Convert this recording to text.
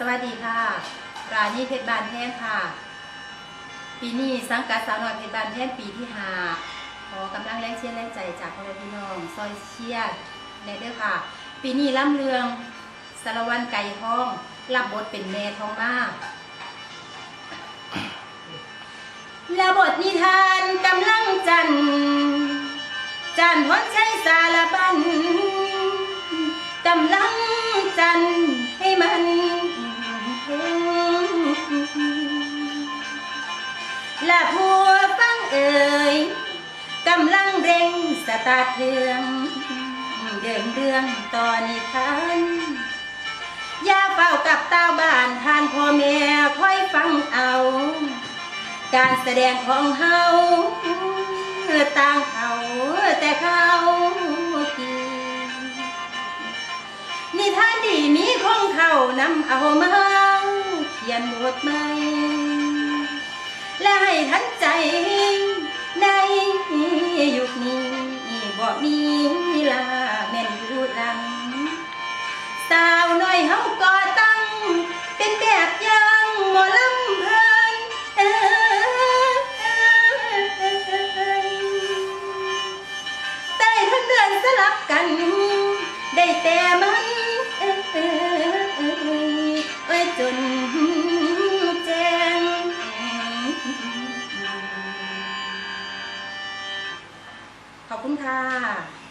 สวัสดีค่ะราณีเพชรบานแท่งค่ะ ปีนี้สังกัดสาวน้อยเพชรบานแท่งปีที่ห้าขอกำลังแรงเชียร์แรงใจจากพ่อแม่พี่น้องซอยเชียร์ในเด้อค่ะ ปีนี้ล่ำเรืองสารวันไก่ทอง รับบทเป็นแม่ทองมาและบทนิทานกำลังจันทร์จันทร์พดใช้สารบันกำลัง และผัวฟังเอ่ยกำลังเร่งสตาร์ทเครื่องเดินเรื่องต่อนิทานอย่าเฝ้ากับตาบ้านทานพ่อแม่คอยฟังเอา การแสดงของเฮาต่างเขาแต่เขากินนิทานดีมีของเขานำเอามาเขียนบทใหม่ ในยุคนี้บ่มีลาแม่นอยู่ลัง สาวน้อยเฮาก็ตั้ง เป็นแบบอย่างหมอลำเพลินแต่ถ้าเดิอนสลับกัน ได้แต่ ขอบคุณค่ะ